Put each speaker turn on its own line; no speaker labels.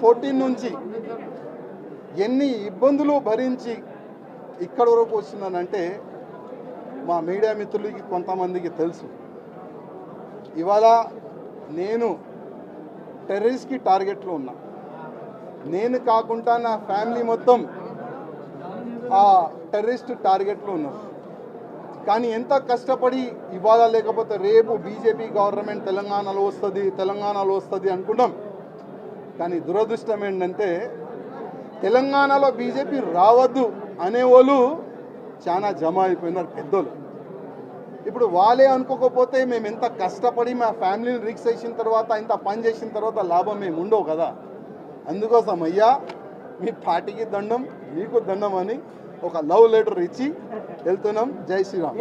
Fourteen నుంచి ఎన్ని ఇబ్బందులు భరించి ఇక్కడ వరకు వచ్చిందనంటే మా మీడియా మిత్రులకి కొంతమందికి తెలుసు. ఇవాళ నేను టెర్రరిస్ట్కి టార్గెట్లో ఉన్నా. నేను కాకుండా నా ఫ్యామిలీ మొత్తం ఆ టెర్రరిస్ట్ టార్గెట్లో ఉన్నారు. కానీ ఎంత కష్టపడి ఇవాళ లేకపోతే రేపు బీజేపీ గవర్నమెంట్ తెలంగాణలో వస్తుంది తెలంగాణలో వస్తుంది అనుకున్నాం. కానీ దురదృష్టం ఏంటంటే తెలంగాణలో బీజేపీ రావద్దు అనేవాళ్ళు చాలా జమ అయిపోయినారు పెద్దోళ్ళు. ఇప్పుడు వాళ్ళే అనుకోకపోతే మేము ఎంత కష్టపడి మా ఫ్యామిలీని రిక్స్ చేసిన తర్వాత ఇంత పని చేసిన తర్వాత లాభం మేము ఉండవు కదా? అందుకోసం అయ్యా మీ పార్టీకి దండం మీకు దండం అని ఒక లవ్ లెటర్ ఇచ్చి వెళ్తున్నాం. జై శ్రీరామ్.